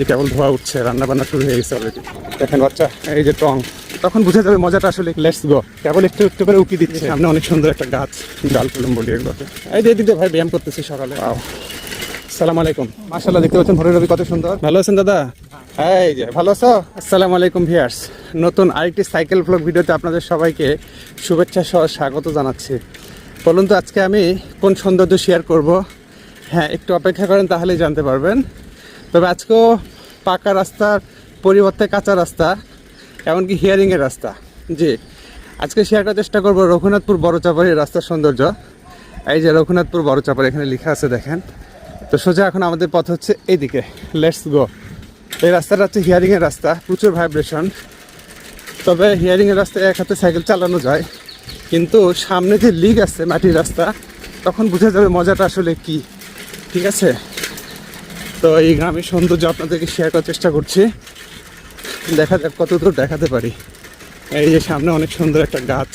যে কেবল ধোয়া উঠছে রান্না বান্না শুরু হয়ে গেছে অলরেডি দেখেন বাচ্চা এই যে টং। তখন বুঝে যাবে মজাটা আসলে লেটস গো কেবল একটু একটু করে উকি দিচ্ছে। সামনে অনেক সুন্দর একটা গাছ ডাল কলম বলি এগুলোকে এই যে এদিকে ভাই ব্যায়াম করতেছি সকালে. আসসালামু আলাইকুম। মাশাআল্লাহ দেখতে পাচ্ছেন ভোরের রবি কত সুন্দর। ভালো আছেন দাদা? এই যে ভালো আছো? আসসালামু আলাইকুম ভিয়ার্স। নতুন আরেকটি সাইকেল ব্লগ ভিডিওতে আপনাদের সবাইকে শুভেচ্ছা সহ স্বাগত জানাচ্ছি। বলুন তো আজকে আমি কোন সৌন্দর্য শেয়ার করব? হ্যাঁ একটু অপেক্ষা করেন তাহলেই জানতে পারবেন। তবে আজকেও পাকা রাস্তার পরিবর্তে কাঁচা রাস্তা, এমনকি হিয়ারিংয়ের রাস্তা। জি, আজকে শেয়ার করার চেষ্টা করব রঘুনাথপুর বড় বড়চাপাড়ির রাস্তার সৌন্দর্য। এই যে রঘুনাথপুর বড় বড়চাপাড়ি এখানে লেখা আছে দেখেন। তো সোজা এখন আমাদের পথ হচ্ছে এইদিকে। লেটস গো এই রাস্তাটা হচ্ছে হিয়ারিংয়ের রাস্তা, প্রচুর ভাইব্রেশন তবে হিয়ারিংয়ের রাস্তায় এক হাতে সাইকেল চালানো যায়। কিন্তু সামনে যে লিগ আছে মাটির রাস্তা, তখন বুঝে যাবে মজাটা আসলে কি। ঠিক আছে? তো এই গ্রামের সৌন্দর্য আপনাদেরকে শেয়ার করার চেষ্টা করছি। দেখা যাক কত দূর দেখাতে পারি। এই যে সামনে অনেক সুন্দর একটা গাছ।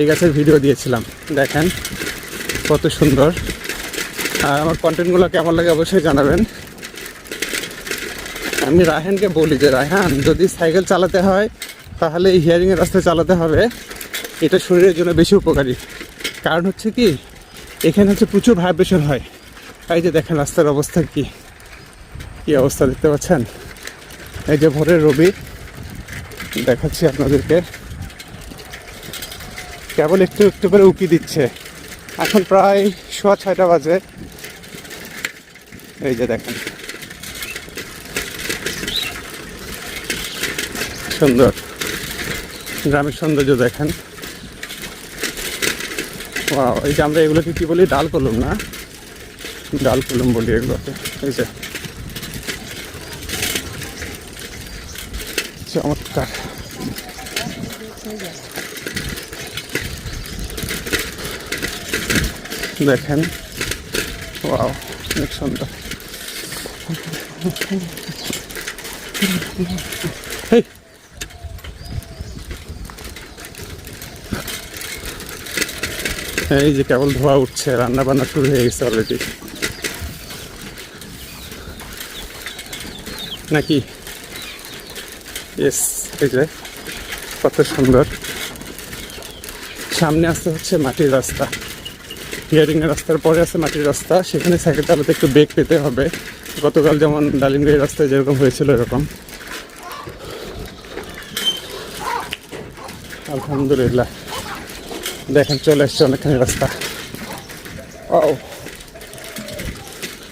এই গাছের ভিডিও দিয়েছিলাম। দেখেন, কত সুন্দর। আর আমার কন্টেন্টগুলো কেমন লাগে অবশ্যই জানাবেন। আমি রায়হানকে বলি যে, রায়হান, যদি সাইকেল চালাতে হয়, তাহলে এই হিয়ারিংয়ের রাস্তায় চালাতে হবে। এটা শরীরের জন্য বেশি উপকারী। কারণ হচ্ছে কি, এখানে হচ্ছে প্রচুর ভাইব্রেশন হয়। এই যে দেখেন, রাস্তার অবস্থা কি। কি অবস্থা দেখতে পাচ্ছেন? এই যে ভোরের রবি, দেখাচ্ছি আপনাদেরকে। কেবল একটু একটু করে উকি দিচ্ছে। এখন প্রায় সোয়া ছয়টা বাজে। এই যে দেখেন। সুন্দর। গ্রামের সৌন্দর্য দেখেন। এই যে আমরা এগুলোকে কি বলি? ডাল কলম না? ডাল কলম বলি এগুলোকে। এই যে। চমৎকার দেখেন। অনেক সুন্দর। এই যে কেবল ধোয়া উঠছে রান্না বান্না শুরু হয়ে গেছে অলরেডি নাকি? ইয়েস এই যে কত সুন্দর। সামনে আসতে হচ্ছে মাটির রাস্তা। হিয়ারিংয়ের রাস্তার পরে আছে মাটির রাস্তা। সেখানে সাইকেল চালাতে একটু বেগ পেতে হবে। গতকাল যেমন ডালিমগাড়ি রাস্তায় যেরকম হয়েছিল এরকম। আলহামদুলিল্লাহ। দেখেন চলে এসছে অনেকখানি রাস্তা। ও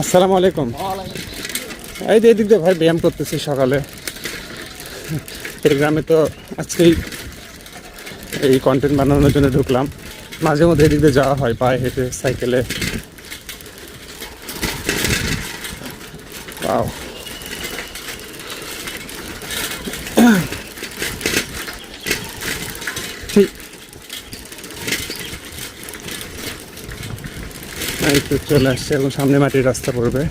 আসসালামু আলাইকুম। এই যে এদিক দিয়ে ভাই ব্যায়াম করতেছি সকালে। এই গ্রামে তো আজকেই এই কন্টেন্ট বানানোর জন্য ঢুকলাম। মাঝে মধ্যে এদিক দিয়ে যাওয়া হয়, পায়ে হেঁটে সাইকেলে. ঠিক। চলে আসছে এবং সামনে মাটির রাস্তা পড়বে।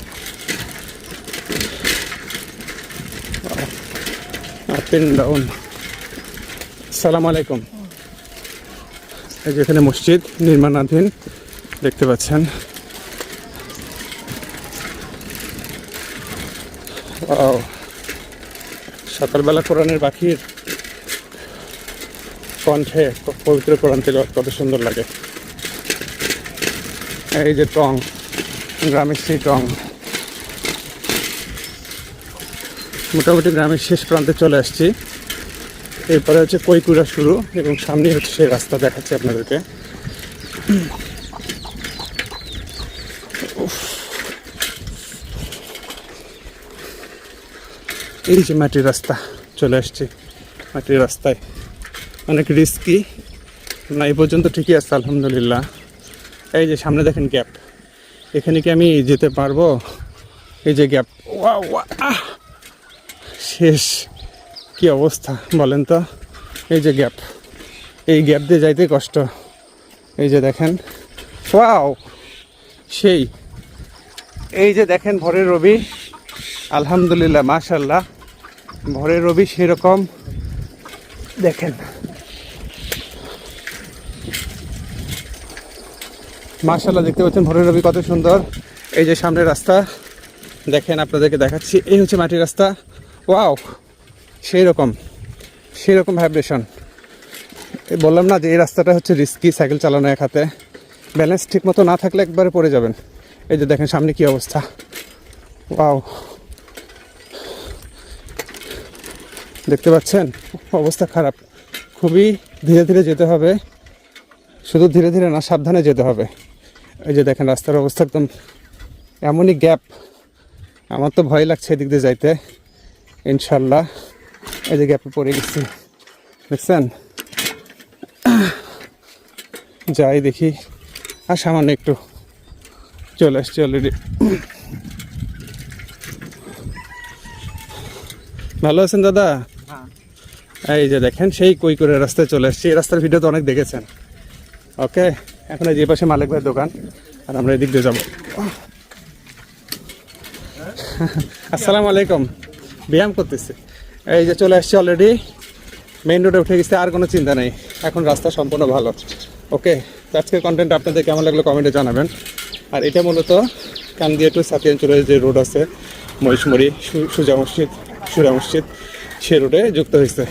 সালাম আলাইকুম এই যে এখানে মসজিদ, নির্মাণাধীন, দেখতে পাচ্ছেন. সকালবেলা কোরআনের পাখির কণ্ঠে, পবিত্র কোরআন থেকে কত সুন্দর লাগে। এই যে টং, গ্রামের সেই টং। মোটামুটি গ্রামের শেষ প্রান্তে চলে আসছি। এরপরে হচ্ছে কৈকুড়া শুরু এবং সামনেই হচ্ছে সেই রাস্তা দেখাচ্ছি আপনাদেরকে। এই যে মাটির রাস্তা, চলে আসছি। মাটির রাস্তায় অনেক রিস্কি না, এই পর্যন্ত ঠিকই আছে, আলহামদুলিল্লাহ। এই যে সামনে দেখেন গ্যাপ এখানে কি আমি যেতে পারব? এই যে গ্যাপ ওয়া ওয়া আহ! শেষ কি অবস্থা বলেন তো? এই যে গ্যাপ। এই গ্যাপ দিয়ে যাইতে কষ্ট। এই যে দেখেন। ওয়াও! সেই। এই যে দেখেন ভোরের রবি। আলহামদুলিল্লাহ মাশাল্লাহ ভোরের রবি সেরকম। দেখেন। মাশাল্লাহ দেখতে পাচ্ছেন ভোরের রবি কত সুন্দর। এই যে সামনের রাস্তা। দেখেন আপনাদেরকে দেখাচ্ছি। এই হচ্ছে মাটির রাস্তা। ওয়াও সেই রকম সেই রকম ভাইব্রেশন বললাম না যে এই রাস্তাটা হচ্ছে রিস্কি সাইকেল চালানো এক হাতে। ব্যালেন্স ঠিক মতো না থাকলে একবারে পড়ে যাবেন। এই যে দেখেন সামনে কি অবস্থা। ওয়াও দেখতে পাচ্ছেন? অবস্থা খারাপ। খুবই ধীরে ধীরে যেতে হবে। শুধু ধীরে ধীরে না, সাবধানে যেতে হবে। এই যে দেখেন রাস্তার অবস্থা একদম এমনই গ্যাপ আমার তো ভয় লাগছে এদিক দিয়ে যাইতে। ইনশাল্লাহ এই যে গ্যাপে পড়ে গেছি। দেখছেন? যাই দেখি। আর সামান্য একটু চলে আসছি অলরেডি ভালো আছেন দাদা? এই যে দেখেন সেই কই করে রাস্তায় চলে আসছি। এই রাস্তার ভিডিও তো অনেক দেখেছেন। ওকে? এখন এই যে পাশে মালিক ভাইয়ের দোকান। আর আমরা এদিক দিয়ে যাব। আসসালামু আলাইকুম। ব্যায়াম করতেছে। এই যে চলে আসছি অলরেডি মেইন রোডে উঠে গেছে, আর কোনো চিন্তা নেই। এখন রাস্তা সম্পূর্ণ ভালো। ওকে আজকের কন্টেন্ট আপনাদের কেমন লাগল কমেন্টে জানাবেন। আর এটা মূলত কান্দিয়া টু সাতিয়াঞ্চলের যে রোড আছে মহিষমুড়ি সুজা মসজিদ, সুরা মসজিদ, সে রোডে যুক্ত হয়েছে।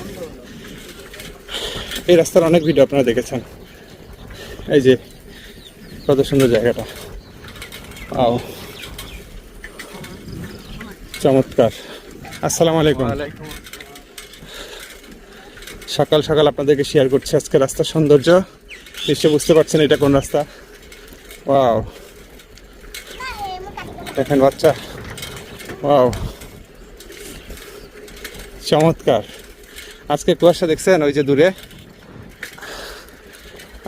এই রাস্তার অনেক ভিডিও আপনারা দেখেছেন। এই যে কত সুন্দর জায়গাটা। আও চমৎকার। আসসালামু আলাইকুম। সকাল সকাল আপনাদেরকে শেয়ার করছি আজকে রাস্তার সৌন্দর্য। নিশ্চয় বুঝতে পারছেন এটা কোন রাস্তা। ওয়াও দেখেন বাচ্চা। ওয়াও চমৎকার। আজকে কুয়াশা দেখছেন ওই যে দূরে।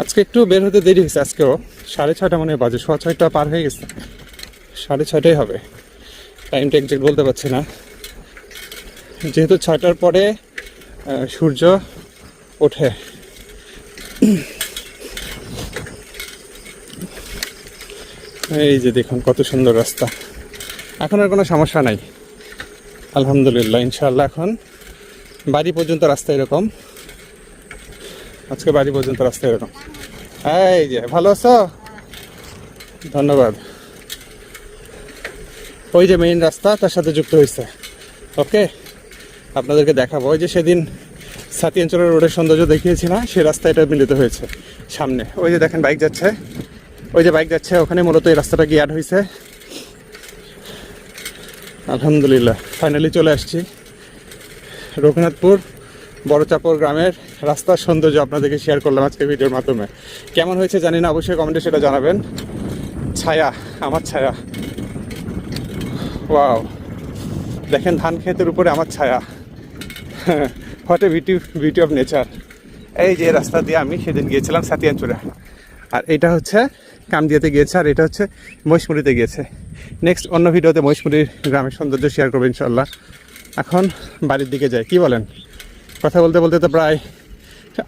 আজকে একটু বের হতে দেরি হয়েছে আজকেও। সাড়ে ছটা মনে বাজে, সোয়া ছয়টা পার হয়ে গেছে। সাড়ে ছয়টাই হবে। টাইমটা একজ্যাক্ট বলতে পারছি না। যেহেতু ছয়টার পরে সূর্য ওঠে। এই যে দেখুন কত সুন্দর রাস্তা। এখন আর কোনো সমস্যা নাই। আলহামদুলিল্লাহ ইনশাল্লাহ এখন বাড়ি পর্যন্ত রাস্তা এরকম। আজকে বাড়ি পর্যন্ত রাস্তা এরকম। এই যে, ভালো আছো? ধন্যবাদ। ওই যে মেইন রাস্তা, তার সাথে যুক্ত হয়েছে ওকে আপনাদেরকে দেখাবো। ওই যে সেদিন সাতি অঞ্চলের রোডের সৌন্দর্য দেখিয়েছি না, সেই রাস্তা এটা মিলিত হয়েছে সামনে। ওই যে দেখেন, বাইক যাচ্ছে। ওই যে বাইক যাচ্ছে, ওখানে মূলত এই রাস্তাটা কি অ্যাড হয়েছে আলহামদুলিল্লাহ ফাইনালি চলে আসছি। রঘুনাথপুর বড়চাপড় গ্রামের রাস্তার সৌন্দর্য আপনাদেরকে শেয়ার করলাম আজকে ভিডিওর মাধ্যমে। কেমন হয়েছে জানি না, অবশ্যই কমেন্টে সেটা জানাবেন। ছায়া, আমার ছায়া। ওয়াও। দেখেন, ধান ক্ষেতের উপরে আমার ছায়া। What a beauty beauty of nature এই যে রাস্তা দিয়ে আমি সেদিন গিয়েছিলাম সাতিয়ানচুরে আর এটা হচ্ছে কামদিয়াতে গিয়েছে, আর এটা হচ্ছে মহিষমুড়িতে গিয়েছে। নেক্সট অন্য ভিডিওতে মহিষমুড়ির গ্রামের সৌন্দর্য শেয়ার করব ইনশাল্লাহ এখন বাড়ির দিকে যাই, কি বলেন? কথা বলতে বলতে তো প্রায়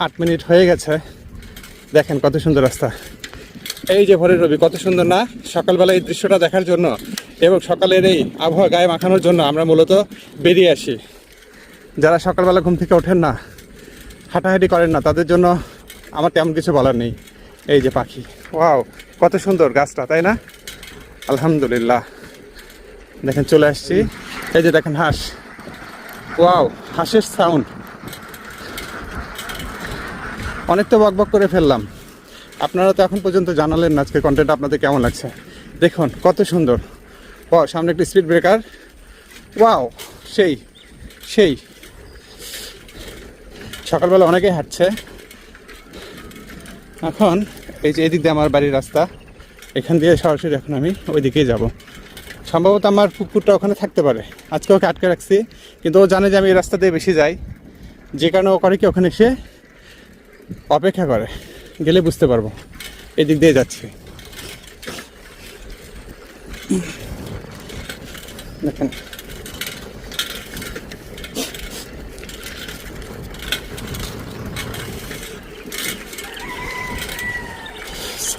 আট মিনিট হয়ে গেছে। দেখেন কত সুন্দর রাস্তা। এই যে ভোরের রবি, কত সুন্দর না? সকালবেলা এই দৃশ্যটা দেখার জন্য এবং সকালের এই আবহাওয়া গায়ে মাখানোর জন্য আমরা মূলত বেরিয়ে আসি। যারা সকালবেলা ঘুম থেকে ওঠেন না, হাঁটাহাঁটি করেন না, তাদের জন্য আমার তেমন কিছু বলার নেই। এই যে পাখি। ওয়াও, কত সুন্দর গাছটা, তাই না? আলহামদুলিল্লাহ। দেখেন, চলে আসছি। এই যে দেখেন হাঁস। ওয়াও, হাঁসের সাউন্ড অনেক তো বক বক করে ফেললাম। আপনারা তো এখন পর্যন্ত জানালেন আজকে কন্টেন্ট আপনাদের কেমন লাগছে। দেখুন, কত সুন্দর। ও সামনে একটি স্পিড ব্রেকার ওয়াও, সেই সেই। সকালবেলা অনেকেই হাঁটছে। এখন এই যে এদিক দিয়ে আমার বাড়ির রাস্তা, এখান দিয়ে সরাসরি এখন আমি ওই দিকেই যাব। সম্ভবত আমার পুকুরটা ওখানে থাকতে পারে। আজকে ওকে আটকে রাখছি, কিন্তু ও জানে যে আমি এই রাস্তা দিয়ে বেশি যাই। যে কারণে ও করে কি, ওখানে এসে অপেক্ষা করে। গেলে বুঝতে পারব। এদিক দিয়ে যাচ্ছি। দেখেন।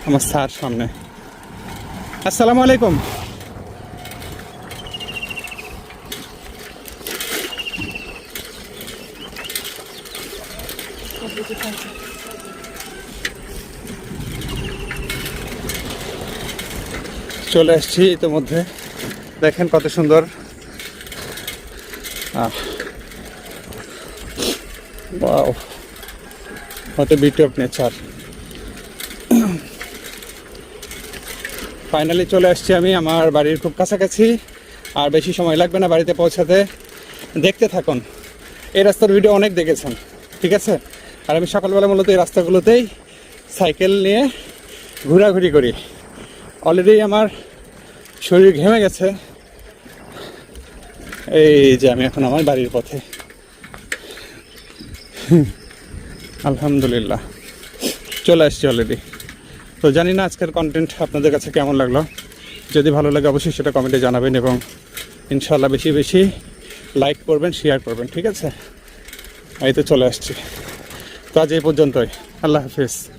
আমার স্যার সামনে। আসসালামু আলাইকুম। চলে আসছি ইতিমধ্যে। দেখেন কত সুন্দর। A beauty of nature. Finally চলে আসছি আমি আমার বাড়ির খুব কাছাকাছি। আর বেশি সময় লাগবে না বাড়িতে পৌঁছাতে। দেখতে থাকুন। এই রাস্তার ভিডিও অনেক দেখেছেন, ঠিক আছে? আর আমি সকালবেলা মূলত এই রাস্তাগুলোতেই সাইকেল নিয়ে ঘোরাঘুরি করি। অলরেডি আমার শরীর ঘেমে গেছে। এই যে আমি এখন আমার বাড়ির পথে। আলহামদুলিল্লাহ। চলে আসছি অলরেডি তো জানি না আজকের কন্টেন্ট আপনাদের কাছে কেমন লাগল। যদি ভালো লাগে অবশ্যই সেটা কমেন্টে জানাবেন এবং ইনশাল্লাহ বেশি বেশি লাইক করবেন শেয়ার করবেন, ঠিক আছে? এই তো চলে আসছি। তো আজ এই পর্যন্তই। আল্লাহ হাফিজ।